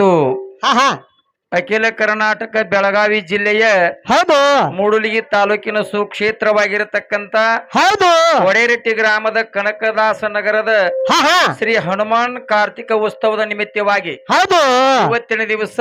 ಇವತ್ತು ಹಾ ಹಾ. ಅಖಿಲ ಕರ್ನಾಟಕ ಬೆಳಗಾವಿ ಜಿಲ್ಲೆಯ ಹೌದು. ಮೂಡುಲಿಗಿ ತಾಲೂಕಿನ ಸುಕ್ಷೇತ್ರವಾಗಿರತಕ್ಕಂತ ಹೌದು. ಒಡೆರೆಟ್ಟಿ ಗ್ರಾಮದ ಕನಕದಾಸ ನಗರದ ಹಾ ಹಾ. ಶ್ರೀ ಹನುಮಾನ್ ಕಾರ್ತಿಕ ಉತ್ಸವದ ನಿಮಿತ್ತವಾಗಿ ಹೌದು. ಇವತ್ತಿನ ದಿವಸ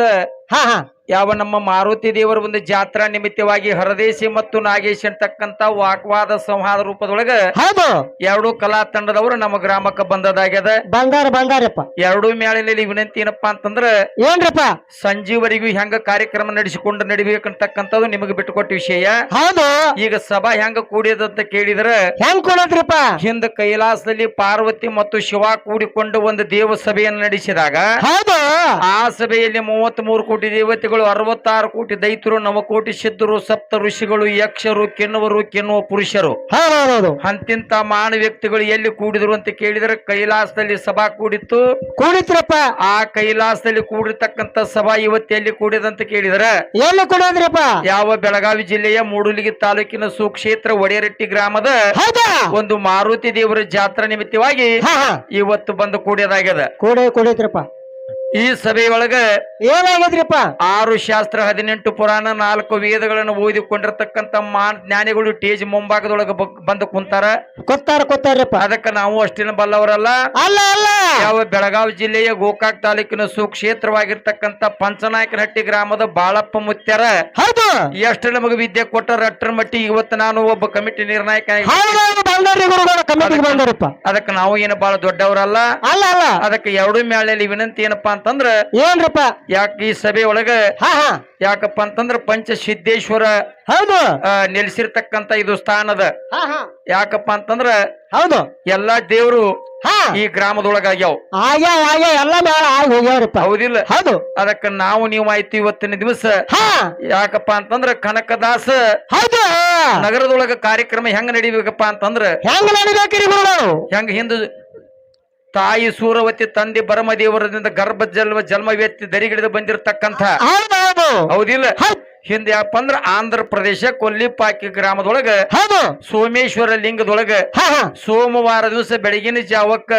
ಹಾ ಹಾ. ಯಾವ ನಮ್ಮ ಮಾರುತಿ ದೇವರ ಒಂದು ಜಾತ್ರಾ ನಿಮಿತ್ತವಾಗಿ ಹರದೇಶಿ ಮತ್ತು ನಾಗೇಶ್ ಅಂತಕ್ಕಂತ ವಾಗ್ವಾದ ಸಂವಾದ ರೂಪದೊಳಗ ಹೌದು. ಎರಡು ಕಲಾ ತಂಡದವರು ನಮ್ಮ ಗ್ರಾಮಕ್ಕೆ ಬಂದದಾಗ್ಯದ. ಬಂಗಾರ ಬಂಗಾರಪ್ಪ. ಎರಡು ಮೇಳಿನಲ್ಲಿ ವಿನಂತಿ ಏನಪ್ಪಾ ಅಂತಂದ್ರ ಏನ್ರಪ್ಪ? ಸಂಜೀವರಿಗೂ ಹೆಂಗ ಕಾರ್ಯಕ್ರಮ ನಡೆಸಿಕೊಂಡು ನಡಿಬೇಕಂತಕ್ಕಂಥದ್ದು ನಿಮಗೆ ಬಿಟ್ಟುಕೊಟ್ಟ ವಿಷಯ. ಹೌದು. ಈಗ ಸಭಾ ಹೆಂಗ ಕೂಡಿಯದಂತ ಕೇಳಿದ್ರೆ ಹೆಂಗ್ ಕೊಡೋದ್ರಪ್ಪ? ಹಿಂದ ಕೈಲಾಸದಲ್ಲಿ ಪಾರ್ವತಿ ಮತ್ತು ಶಿವ ಕೂಡಿಕೊಂಡು ಒಂದು ದೇವ ಸಭೆಯನ್ನು ನಡೆಸಿದಾಗ ಹೌದು. ಆ ಸಭೆಯಲ್ಲಿ ಮೂವತ್ತ್ ಮೂರು ಕೋಟಿ ದೇವತೆಗಳು ಅರವತ್ತಾರು ಕೋಟಿ ದೈತರು ನವಕೋಟಿ ಸಿದ್ಧರು ಸಪ್ತ ಋಷಿಗಳು ಯಕ್ಷರು ಕೆನ್ನುವರು ಕೆನ್ನುವ ಪುರುಷರು. ಹೌದೌದು ಅಂತಿಂತ ಮಾನ ವ್ಯಕ್ತಿಗಳು ಎಲ್ಲಿ ಕೂಡಿದ್ರು ಅಂತ ಕೇಳಿದ್ರೆ ಕೈಲಾಸದಲ್ಲಿ ಸಭಾ ಕೂಡಿತ್ತು. ಕೂಡಿತ್ರಪ್ಪ ಆ ಕೈಲಾಸದಲ್ಲಿ ಕೂಡಿರ್ತಕ್ಕಂತ ಸಭಾ ಇವತ್ತು ಎಲ್ಲಿ ಕೂಡಿದಂತ ಕೇಳಿದ್ರೆ ಎಲ್ಲಿ ಕೂಡಿದ್ರಪ್ಪ? ಯಾವ ಬೆಳಗಾವಿ ಜಿಲ್ಲೆಯ ಮೂಡುಲಿಗಿ ತಾಲೂಕಿನ ಸುಕ್ಷೇತ್ರ ಒಡೆಯರಟ್ಟಿ ಗ್ರಾಮದ ಹೌದಾ? ಒಂದು ಮಾರುತಿ ದೇವರ ಜಾತ್ರಾ ನಿಮಿತ್ತವಾಗಿ ಇವತ್ತು ಬಂದು ಕೂಡಿಯದಾಗ್ಯದ. ಕೂಡ ಕೊಡಿದ್ರಪ್ಪ. ಈ ಸಭೆಯೊಳಗ ಏನಾಗದ್ರಪ್ಪ? ಆರು ಶಾಸ್ತ್ರ ಹದಿನೆಂಟು ಪುರಾಣ ನಾಲ್ಕು ವೇದಗಳನ್ನು ಓದಿಕೊಂಡಿರತಕ್ಕಂತ ಮಾನ್ ಜ್ಞಾನಿಗಳು ಟೇಜ್ ಮುಂಭಾಗದೊಳಗ ಬಂದು ಕುಂತಾರ. ಕೊತ್ತಾರ ಕೊತ್ತಾರಪ್ಪ ಅದಕ್ಕೆ ನಾವು ಅಷ್ಟಿನ ಬಲ್ಲವರಲ್ಲ. ಅಲ್ಲ ಅಲ್ಲ. ಯಾವ ಬೆಳಗಾವಿ ಜಿಲ್ಲೆಯ ಗೋಕಾಕ್ ತಾಲೂಕಿನ ಸುಕ್ಷೇತ್ರವಾಗಿರ್ತಕ್ಕಂತ ಪಂಚನಾಯಕನಹಟ್ಟಿ ಗ್ರಾಮದ ಬಾಳಪ್ಪ ಮುತ್ಯಾರ. ಹೌದು. ಎಷ್ಟು ನಮಗೆ ವಿದ್ಯೆ ಕೊಟ್ಟರ ರಟ್ಟರ ಮಟ್ಟಿ ಇವತ್ತು ನಾನು ಒಬ್ಬ ಕಮಿಟಿ ನಿರ್ಣಾಯಕ ಅದಕ್ಕೆ ನಾವು ಏನು ಬಹಳ ದೊಡ್ಡವರಲ್ಲ. ಅಲ್ಲ ಅಲ್ಲ. ಅದಕ್ಕೆ ಎರಡು ಮೇಳಲ್ಲಿ ವಿನಂತಿ ಏನಪ್ಪಾ ಅಂತಂದ್ರ ಏನ್ರಪ್ಪ? ಯಾಕೆ ಈ ಸಭೆ ಒಳಗ? ಹಾ ಹಾ. ಯಾಕಪ್ಪ ಅಂತಂದ್ರ ಪಂಚ ಸಿದ್ದೇಶ್ವರ ಹೌದು. ಆ, ನೆಲೆಸಿರ್ತಕ್ಕಂಥ ಇದು ಸ್ಥಾನದ ಹಾ ಹಾ. ಯಾಕಪ್ಪ ಅಂತಂದ್ರ ಹೌದು. ಎಲ್ಲಾ ದೇವರು ಹಾ. ಈ ಗ್ರಾಮದೊಳಗ ಆಗ್ಯಾ ಆಗ್ಯಾ ಎಲ್ಲ ಎಲ್ಲಾ ಆಗಿ ಹೋಗ್ಯಾವ್ರಪ್ಪ. ಹೌದಿಲ್ಲ. ಹೌದು. ಅದಕ್ಕ ನಾವು ನೀವು ಆಯ್ತು ಇವತ್ತಿನ ದಿವಸ. ಹಾ. ಯಾಕಪ್ಪ ಅಂತಂದ್ರ ಕನಕದಾಸ ಹೌದು. ನಗರದೊಳಗ ಕಾರ್ಯಕ್ರಮ ಹೆಂಗ ನಡಿಬೇಕಪ್ಪ ಅಂತಂದ್ರ ಹೆಂಗ್ ನಡಿಬೇಕ್ರಿ ಹೆಂಗ ಹಿಂದ ತಾಯಿ ಸೂರವತಿ ತಂದೆ ಬರಮದೇವರದಿಂದ ಗರ್ಭ ಜನ್ಮ ಜನ್ಮವೆತ್ತಿ ದರಿಗಿಡಿದು ಬಂದಿರತಕ್ಕಂತ ಹೌದಿಲ್ಲ? ಹೌದ್. ಯಾಕಪ್ಪ ಅಂದ್ರ ಆಂಧ್ರ ಪ್ರದೇಶ ಕೊಲ್ಲಿಪಾಕಿ ಗ್ರಾಮದೊಳಗ ಸೋಮೇಶ್ವರ ಲಿಂಗದೊಳಗ ಸೋಮವಾರ ದಿವಸ ಬೆಳಗಿನ ಜಾವಕ್ಕ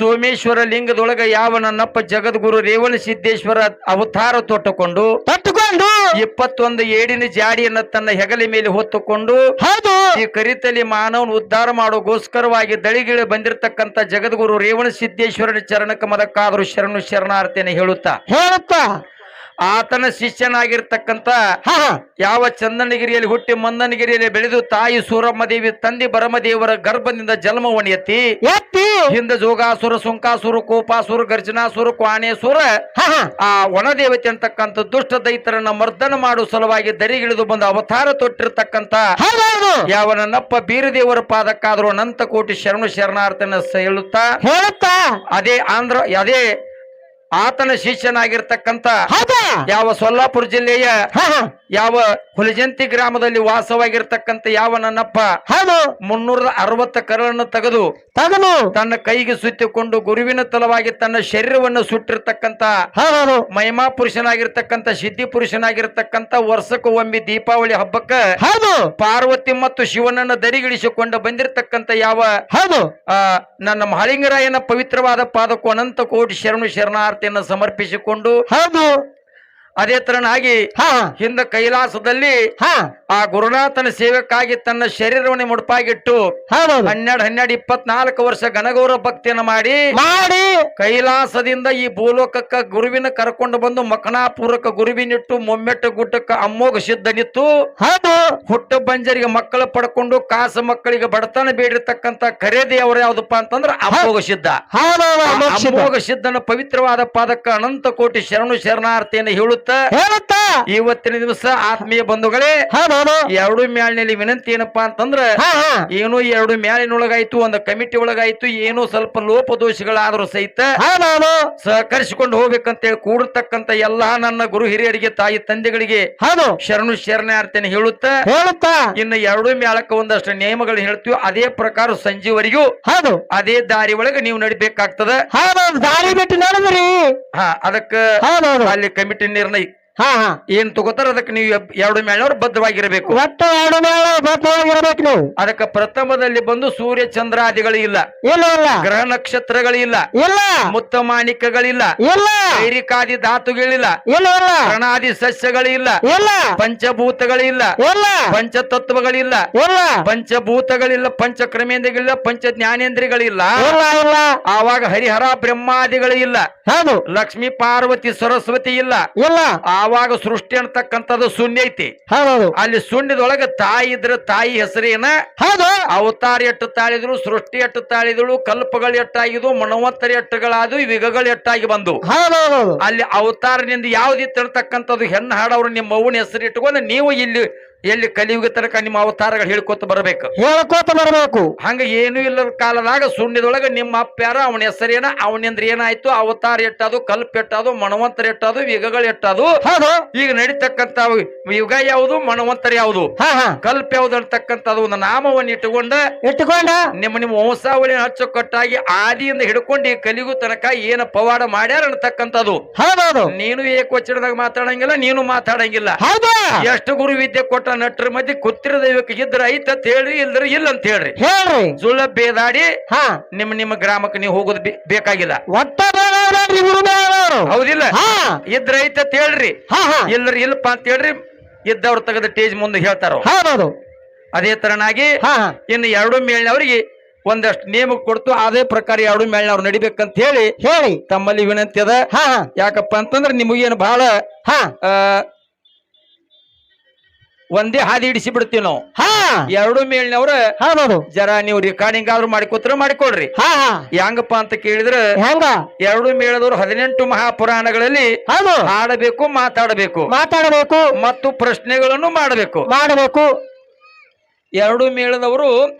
ಸೋಮೇಶ್ವರ ಲಿಂಗದೊಳಗ ಯಾವ ನನ್ನಪ್ಪ ಜಗದ್ಗುರು ರೇವಣ ಸಿದ್ದೇಶ್ವರ ಅವತಾರ ತೊಟ್ಟುಕೊಂಡು ತಟ್ಟುಕೊಂಡು ಇಪ್ಪತ್ತೊಂದು ಏಡಿನ ಜಾಡಿಯನ್ನ ತನ್ನ ಹೆಗಲ ಮೇಲೆ ಹೊತ್ತುಕೊಂಡು ಹೌದು. ಈ ಕರಿತಲಿ ಮಾನವನ ಉದ್ಧಾರ ಮಾಡೋಗೋಸ್ಕರವಾಗಿ ದಳಿಗಿಳಿ ಬಂದಿರತಕ್ಕಂತ ಜಗದ್ಗುರು ರೇವಣ ಸಿದ್ದೇಶ್ವರನ ಚರಣಕ್ಕೆ ಕಮಲಕ್ಕಾದರೂ ಶರಣು ಶರಣಾರ್ಥಿಯನ್ನು ಹೇಳುತ್ತಾ? ಹೇಳುತ್ತ? ಆತನ ಹಾ ಯಾವ ಚಂದನಗಿರಿಯಲ್ಲಿ ಹುಟ್ಟಿ ಮಂದನಗಿರಿಯಲ್ಲಿ ಬೆಳೆದು ತಾಯಿ ಸೂರಮ್ಮ ದೇವಿ ತಂದೆ ಬರಮದೇವರ ಗರ್ಭದಿಂದ ಜನ್ಮ ಎತ್ತಿ ಎತ್ತಿ. ಹಿಂದೆ ಜೋಗಾಸುರ ಸುಂಕಾಸುರ ಕೋಪಾಸುರ ಗರ್ಜನಾಸುರ ಕ್ವಾಣೇಸುರ ಆ ಒಣದೇವತೆ ಅಂತಕ್ಕಂಥ ದುಷ್ಟ ದೈತರನ್ನ ಮರ್ದನ ಮಾಡುವ ಸಲುವಾಗಿ ದರಿಗಿಳಿದು ಬಂದ ಅವತಾರ ತೊಟ್ಟಿರ್ತಕ್ಕಂತ ಯಾವನಪ್ಪ ಯಾವ ನನ್ನಪ್ಪ ಬೀರದೇವರ ಪಾದಕ್ಕಾದರೂ ಅನಂತ ಕೋಟಿ ಶರಣು ಶರಣಾರ್ಥನ ಹೇಳುತ್ತಾ. ಅದೇ ಆಂಧ್ರ ಅದೇ ಆತನ ಶಿಷ್ಯನಾಗಿರ್ತಕ್ಕಂತ ಹೌದಾ. ಯಾವ ಸೊಲ್ಲಾಪುರ ಜಿಲ್ಲೆಯ ಯಾವ ಹುಲಜಂತಿ ಗ್ರಾಮದಲ್ಲಿ ವಾಸವಾಗಿರ್ತಕ್ಕಂತ ಯಾವ ನನ್ನಪ್ಪ ಮುನ್ನೂರ ಅರವತ್ತ ಕರಳನ್ನು ತೆಗೆದು ತಗನು ತನ್ನ ಕೈಗೆ ಸುತ್ತಿಕೊಂಡು ಗುರುವಿನ ತಲವಾಗಿ ತನ್ನ ಶರೀರವನ್ನು ಸುಟ್ಟಿರ್ತಕ್ಕಂತ ಮಹಿಮಾ ಪುರುಷನಾಗಿರ್ತಕ್ಕಂಥ ಸಿದ್ಧಿ ಪುರುಷನಾಗಿರ್ತಕ್ಕಂತ ವರ್ಷಕ್ಕೂ ಒಮ್ಮೆ ದೀಪಾವಳಿ ಹಬ್ಬಕ್ಕ ಹೌದು. ಪಾರ್ವತಿ ಮತ್ತು ಶಿವನನ್ನ ದರಿಗಿಳಿಸಿಕೊಂಡು ಬಂದಿರತಕ್ಕಂತ ಯಾವ ನನ್ನ ಮಹಾಲಿಂಗರಾಯನ ಪವಿತ್ರವಾದ ಪಾದಕ್ಕೂ ಅನಂತ ಕೋಟಿ ಶರಣು ಶರಣಾರ್ಥಿಯನ್ನು ಸಮರ್ಪಿಸಿಕೊಂಡು ಹೌದು. ಅದೇ ತರನಾಗಿ ಹಾ. ಹಿಂದ ಕೈಲಾಸದಲ್ಲಿ ಆ ಗುರುನಾಥನ ಸೇವಕ್ಕಾಗಿ ತನ್ನ ಶರೀರವನ್ನು ಮುಡುಪಾಗಿಟ್ಟು ಹನ್ನೆರಡು ಹನ್ನೆರಡು ಇಪ್ಪತ್ನಾಲ್ಕು ವರ್ಷ ಘನಗೌರವ ಭಕ್ತಿಯನ್ನು ಮಾಡಿ ಮಾಡಿ. ಕೈಲಾಸದಿಂದ ಈ ಭೂಲೋಕಕ್ಕ ಗುರುವಿನ ಕರ್ಕೊಂಡು ಬಂದು ಮಕನಾಪುರಕ್ಕ ಗುರುವಿನಿಟ್ಟು ಮೊಮ್ಮೆಟ್ಟ ಗುಡ್ಡಕ್ಕ ಅಮ್ಮೋಗ ಸಿದ್ಧನಿತ್ತು. ಹೌದು. ಹುಟ್ಟ ಬಂಜರಿಗೆ ಮಕ್ಕಳ ಪಡ್ಕೊಂಡು ಕಾಸು ಮಕ್ಕಳಿಗೆ ಬಡತನ ಬೇಡಿರ್ತಕ್ಕಂತ ಖರೇದಿ ಅವರು ಯಾವ್ದಪ್ಪ ಅಂತಂದ್ರ ಅಮ್ಮೋಗ ಸಿದ್ಧ. ಅಮ್ಮೋಗ ಸಿದ್ಧನ ಪವಿತ್ರವಾದ ಪಾದಕ್ಕ ಅನಂತ ಕೋಟಿ ಶರಣು ಶರಣಾರ್ಥಿಯನ್ನು ಹೇಳುತ್ತ ಹೇಳುತ್ತ ಇವತ್ತಿನ ದಿವಸ ಆತ್ಮೀಯ ಬಂಧುಗಳೇ ಎರಡು ಮ್ಯಾಲಿನಲ್ಲಿ ವಿನಂತಿ ಏನಪ್ಪಾ ಅಂತಂದ್ರ ಏನು ಎರಡು ಮ್ಯಾಲಿನೊಳಗಾಯ್ತು ಒಂದು ಕಮಿಟಿ ಒಳಗಾಯ್ತು ಏನೋ ಸ್ವಲ್ಪ ಲೋಪದೋಷಗಳಾದ್ರೂ ಸಹಿತ ಸಹಕರಿಸಿಕೊಂಡು ಸಹಕರಿಸಿಕೊಂಡು ಹೋಗ್ಬೇಕಂತೇಳಿ ಕೂಡಿರ್ತಕ್ಕಂತ ಎಲ್ಲಾ ನನ್ನ ಗುರು ಹಿರಿಯರಿಗೆ ತಾಯಿ ತಂದೆಗಳಿಗೆ ಶರಣು ಶರಣಾರ್ಥಿಯನ್ನು ಹೇಳುತ್ತ ಹೇಳುತ್ತ. ಇನ್ನು ಎರಡು ಮ್ಯಾಳಕ್ಕ ಒಂದಷ್ಟು ನಿಯಮಗಳು ಹೇಳ್ತೀವಿ ಅದೇ ಪ್ರಕಾರ ಸಂಜೆವರೆಗೂ ಅದೇ ದಾರಿ ಒಳಗೆ ನೀವು ನಡಿಬೇಕಾಗ್ತದ. ಅದಕ್ಕೆ ದಾರಿ ಬಿಟ್ಟು ನಡೆದ್ರಿ. ಹಾ ಅದಕ್ಕ ಅಲ್ಲಿ ಕಮಿಟಿ ನಿರ್ಣಯ ಹಾ ಹಾ. ಏನ್ ತಗೋತಾರ? ಅದಕ್ಕೆ ನೀವು ಎರಡು ಮೇಳವ್ರು ಬದ್ಧವಾಗಿರಬೇಕು. ಒಟ್ಟು ಎರಡು ಮೇಳ ಬದ್ಧವಾಗಿರ್ಬೇಕು ನೀವು. ಅದಕ್ಕೆ ಪ್ರಥಮದಲ್ಲಿ ಬಂದು ಸೂರ್ಯ ಚಂದ್ರಾದಿಗಳು ಇಲ್ಲ. ಇಲ್ಲ ಇಲ್ಲ. ಗ್ರಹ ನಕ್ಷತ್ರಗಳು ಇಲ್ಲ. ಮುತ್ತ ಮಾಣಿಕಗಳಿಲ್ಲ ಇಲ್ಲ. ಧಾತುಗಳಿಲ್ಲ ಇಲ್ಲ. ಇಲ್ಲ ಪ್ರಣಾದಿ ಸಸ್ಯಗಳಿಲ್ಲ ಇಲ್ಲ. ಪಂಚಭೂತಗಳು ಇಲ್ಲ. ಪಂಚತತ್ವಗಳಿಲ್ಲ ಇಲ್ಲ. ಪಂಚಭೂತಗಳಿಲ್ಲ ಪಂಚ ಕ್ರಮೇಂದ್ರಗಳಿಲ್ಲ ಪಂಚ ಜ್ಞಾನೇಂದ್ರಿಗಳಿಲ್ಲ ಇಲ್ಲ. ಇಲ್ಲ ಆವಾಗ ಹರಿಹರ ಬ್ರಹ್ಮಾದಿಗಳು ಇಲ್ಲ. ಹೌದು. ಲಕ್ಷ್ಮೀ ಪಾರ್ವತಿ ಸರಸ್ವತಿ ಇಲ್ಲ. ಇಲ್ಲ. ಆವಾಗ ಸೃಷ್ಟಿ ಅಂತಕ್ಕಂಥದ್ದು ಶೂನ್ಯ ಐತಿ. ಹೌದು ಅಲ್ಲಿ ಶೂನ್ಯದೊಳಗ ತಾಯಿ ಇದ್ರ ತಾಯಿ ಹೆಸರೇನ? ಹೌದು. ಅವತಾರ ಎಟ್ಟು ತಾಳಿದ್ರು ಸೃಷ್ಟಿ ಎಟ್ಟು ತಾಳಿದಳು ಕಲ್ಪಗಳು ಎಟ್ಟಾಗಿದ್ವು ಮನವಂತರ ಎಟ್ಟುಗಳಾದವು ವಿಗಗಳು ಎಟ್ಟಾಗಿ ಬಂದು ಅಲ್ಲಿ ಅವತಾರನಿಂದ ಯಾವ್ದಿತ್ತು ಅಂತಕ್ಕಂಥದ್ದು ಹೆಣ್ಣು ಹಾಡವ್ರು ನಿಮ್ಮ ಮೌನ ಹೆಸರು ಇಟ್ಕೊಂಡು ನೀವು ಇಲ್ಲಿ ಎಲ್ಲಿ ಕಲಿಯುಗ ತನಕ ನಿಮ್ಮ ಅವತಾರಗಳು ಹೇಳ್ಕೊತ ಬರಬೇಕು? ಹೇಳ್ಕೊತ ಬರಬೇಕು. ಹಂಗ ಏನು ಇಲ್ಲದ ಕಾಲದಾಗ ಶೂನ್ಯದೊಳಗ ನಿಮ್ಮ ಅಪ್ಪ್ಯಾರ ಅವನ ಹೆಸರೇನ? ಅವನಿಂದ್ರ ಏನಾಯ್ತು? ಅವತಾರ ಎಟ್ಟದು ಕಲ್ಪ ಎಟ್ಟದು ಮಣವಂತರ ಎಟ್ಟದು ಯುಗಗಳು ಎಟ್ಟದು. ಈಗ ನಡೀತಕ್ಕಂತ ಯುಗ ಯಾವುದು ಮಣವಂತರ ಯಾವುದು? ಹಾ ಹಾ. ಕಲ್ಪ ಯಾವ್ದು ಅಂತಕ್ಕಂಥದ್ದು ಒಂದು ನಾಮವನ್ನು ಇಟ್ಟುಕೊಂಡ ಇಟ್ಟುಕೊಂಡ. ನಿಮ್ಮ ನಿಮ್ಮ ವಂಶಾವಳಿ ಅಚ್ಚುಕಟ್ಟಾಗಿ ಆದಿಯಿಂದ ಹಿಡ್ಕೊಂಡು ಈ ಕಲಿಯುಗ ತನಕ ಏನ ಪವಾಡ ಮಾಡ್ಯಾರ ಅಂತಕ್ಕಂಥದ್ದು. ನೀನು ಏಕವಚನದಾಗ ಮಾತಾಡಂಗಿಲ್ಲ ನೀನು ಮಾತಾಡಂಗಿಲ್ಲ. ಹೌದು. ಎಷ್ಟು ಗುರು ವಿದ್ಯೆ ಕೊಟ್ಟ ನಟರ ಮಧ್ಯೆ ಕುತ್ತಿರ ದೈವಕ್ಕೆ ಇದ್ರ ಐತ ಅಂತ ಹೇಳ್ರಿ ಇಲ್ದ್ರ ಇಲ್ಲ ಅಂತ ಹೇಳ್ರಿ. ಹೇಳ್ರಿ. ಸುಳ್ಳ ಬೇದಾಡಿ ಹಾ. ನಿಮ್ಮ ನಿಮ್ಮ ಗ್ರಾಮಕ್ಕೆ ನೀವು ಹೋಗೋದು ಬೇ- ಬೇಕಾಗಿಲ್ಲ. ಒಟ್ಟ ಬೇಡವ್ರು ಹೌದಿಲ್ಲ? ಹಾ. ಇದ್ರ ಐತ ಅಂತ ಹೇಳ್ರಿ. ಹಾ ಹಾ. ಇಲ್ದ್ರ ಇಲ್ಲಪ್ಪ ಅಂತ ಹೇಳ್ರಿ ಇದ್ದವ್ರು ತೆಗೆದ ಟೇಜ್ ಮುಂದೆ ಹೇಳ್ತಾರ. ಹೌದೌದು. ಅದೇ ತರನಾಗಿ ಹಾ ಹಾ. ಇನ್ನು ಎರಡು ಮೇಳಿನವ್ರಿಗೆ ಒಂದಷ್ಟು ನೇಮ ಕೊಡ್ತು ಅದೇ ಪ್ರಕಾರ ಎರಡು ಮೇಳಿನವ್ರು ನಡಿಬೇಕಂತ ಹೇಳಿ ಹೇಳಿ. ತಮ್ಮಲ್ಲಿ ವಿನಂತಿ ಅದ. ಹಾ ಹಾ. ಯಾಕಪ್ಪ ಅಂತಂದ್ರೆ ನಿಮಗೇನು ಬಹಳ ಹಾ. ಆ, ಒಂದೇ ಹಾದಿ ಹಿಡಿಸಿ ಬಿಡ್ತೀವಿ ನಾವು. ಹಾ. ಎರಡು ಮೇಲಿನವ್ರ ಹೌದು ಜರ ನೀವು ರೆಕಾರ್ಡಿಂಗ್ ಆದ್ರೂ ಮಾಡಿಕೊತ್ರ ಮಾಡಿಕೊಡ್ರಿ ಹಾ ಹಾ. ಹೆಂಗಪ್ಪ ಅಂತ ಕೇಳಿದ್ರ ಹೆಂಗ? ಎರಡು ಮೇಳದವ್ರು ಹದಿನೆಂಟು ಮಹಾಪುರಾಣಗಳಲ್ಲಿ ಹೌದು. ಹಾಡಬೇಕು ಮಾತಾಡಬೇಕು. ಮಾತಾಡಬೇಕು. ಮತ್ತು ಪ್ರಶ್ನೆಗಳನ್ನು ಮಾಡಬೇಕು. ಮಾಡಬೇಕು. ಎರಡು ಮೇಳದವರು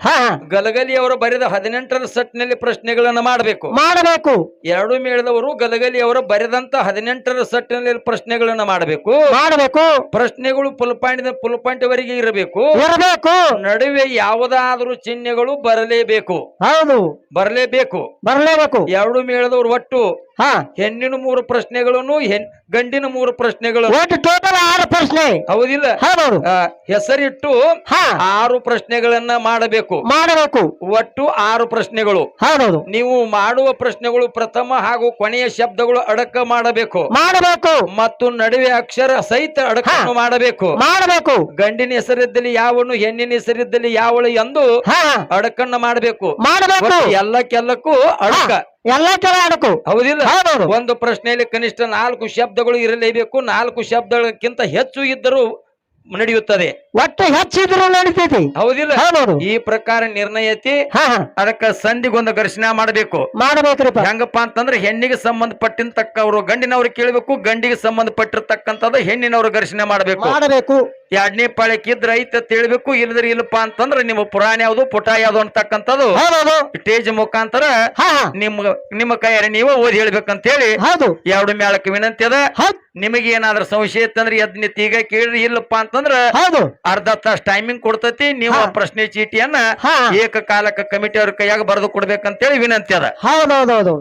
ಗಲಗಲಿ ಅವರು ಬರೆದ ಹದಿನೆಂಟರ ಸಟ್ನಲ್ಲಿ ಪ್ರಶ್ನೆಗಳನ್ನು ಮಾಡಬೇಕು. ಮಾಡಬೇಕು. ಎರಡು ಮೇಳದವರು ಗಲಗಲಿ ಅವರು ಬರೆದಂತ ಹದಿನೆಂಟರ ಸಟ್ನಲ್ಲಿ ಪ್ರಶ್ನೆಗಳನ್ನು ಮಾಡಬೇಕು. ಮಾಡಬೇಕು. ಪ್ರಶ್ನೆಗಳು ಫುಲ್ ಪಾಯಿಂಟ್ ಫುಲ್ ಪಾಯಿಂಟ್ ವರೆಗೆ ಇರಬೇಕು. ಇರಬೇಕು. ನಡುವೆ ಯಾವುದಾದ್ರೂ ಚಿಹ್ನೆಗಳು ಬರಲೇಬೇಕು. ಹೌದು. ಬರಲೇಬೇಕು. ಬರಲೇಬೇಕು. ಎರಡು ಮೇಳದವರು ಒಟ್ಟು ಹಾ. ಹೆಣ್ಣಿನ ಮೂರು ಪ್ರಶ್ನೆಗಳನ್ನು ಹೆಣ್ ಗಂಡಿನ ಮೂರು ಪ್ರಶ್ನೆಗಳು ಒಟ್ಟು ಟೋಟಲ್ ಆರು ಪ್ರಶ್ನೆ? ಹೌದಿಲ್ಲ. ಆ, ಹೆಸರಿಟ್ಟು ಹಾ. ಆರು ಪ್ರಶ್ನೆಗಳನ್ನ ಮಾಡಬೇಕು. ಮಾಡಬೇಕು. ಒಟ್ಟು ಆರು ಪ್ರಶ್ನೆಗಳು. ಹೌದೌದು. ನೀವು ಮಾಡುವ ಪ್ರಶ್ನೆಗಳು ಪ್ರಥಮ ಹಾಗೂ ಕೊನೆಯ ಶಬ್ದಗಳು ಅಡಕ ಮಾಡಬೇಕು. ಮಾಡಬೇಕು. ಮತ್ತು ನಡುವೆ ಅಕ್ಷರ ಸಹಿತ ಅಡಕವನ್ನು ಮಾಡಬೇಕು. ಮಾಡಬೇಕು. ಗಂಡಿನ ಹೆಸರಿದ್ದಲ್ಲಿ ಯಾವನು ಹೆಣ್ಣಿನ ಹೆಸರಿದ್ದಲ್ಲಿ ಯಾವಳು ಎಂದು ಹಾ. ಅಡಕನ್ನ ಮಾಡಬೇಕು. ಮಾಡಬೇಕು. ಒಟ್ಟು ಎಲ್ಲಕ್ಕೆಲ್ಲಕ್ಕೂ ಅಡಕ. ಎಲ್ಲ ತರ ಆಡಕು ಹೌದಿಲ್ಲ? ಹೌದೌದು ಒಂದು ಪ್ರಶ್ನೆಯಲ್ಲಿ ಕನಿಷ್ಠ ನಾಲ್ಕು ಶಬ್ದಗಳು ಇರಲೇಬೇಕು. ನಾಲ್ಕು ಶಬ್ದಗಳಕ್ಕಿಂತ ಹೆಚ್ಚು ಇದ್ದರೂ ನಡೆಯುತ್ತದೆ. ಒಟ್ಟು ಹೆಚ್ಚಿದ್ರು ನಡೀತೈತಿ. ಹೌದಿಲ್ಲ? ಹೌದೌದು ಈ ಪ್ರಕಾರ ನಿರ್ಣಯ ಐತಿ ಅದಕ್ಕ ಸಂಧಿಗೊಂದು ಘರ್ಷಣೆ ಮಾಡಬೇಕು. ಮಾಡಬೇಕ್ರಿಪ್ಪ. ಹೆಂಗಪ್ಪ ಅಂತಂದ್ರೆ ಹೆಣ್ಣಿಗೆ ಸಂಬಂಧಪಟ್ಟಿರ್ತಕ್ಕವ್ರು ಗಂಡಿನವ್ರು ಕೇಳಬೇಕು ಗಂಡಿಗೆ ಸಂಬಂಧಪಟ್ಟಿರ್ತಕ್ಕಂಥದ್ದು ಹೆಣ್ಣಿನವ್ರು ಘರ್ಷಣೆ ಮಾಡಬೇಕು. ಮಾಡಬೇಕು. ಎರಡನೇ ಪಾಳಿಕೆ ಇದ್ರ ಐತೆ ತಿಳ್ಬೇಕು ಇಲ್ಲದ್ರೆ ಇಲ್ಲಪ್ಪ ಅಂತಂದ್ರೆ ನಿಮ್ಮ ಪುರಾಣ ಯಾವ್ದು ಪುಟ ಯಾವ್ದು ಅಂತಕ್ಕಂಥದ್ದು. ಸ್ಟೇಜ್ ಮುಖಾಂತರ ನಿಮ್ ನಿಮ್ಮ ಕೈಯಾರೆ ನೀವು ಓದಿ ಹೇಳ್ಬೇಕಂತ ಹೇಳಿ ಹೌದು. ಎರಡು ಮೇಳಕ್ಕೆ ವಿನಂತಿ ಅದ. ಹೌದ್. ನಿಮಗೆ ಏನಾದ್ರೂ ಸಂಶಯ ಇತ್ತಂದ್ರೆ ಎದ್ನಿ ತೀಗ ಈಗ ಕೇಳ್ರಿ ಇಲ್ಲಪ್ಪ ಅಂತಂದ್ರ ಹೌದು. ಅರ್ಧ ತಾಸು ಟೈಮಿಂಗ್ ಕೊಡ್ತತಿ ನೀವು ಆ ಪ್ರಶ್ನೆ ಚೀಟಿಯನ್ನ ಏಕಕಾಲಕ ಏಕಕಾಲಕ್ಕೆ ಕಮಿಟಿ ಅವ್ರ ಕೈಯಾಗ ಬರೆದು ಕೊಡ್ಬೇಕಂತೇಳಿ ವಿನಂತಿ ಅದ. ಹೌದೌದೌದು.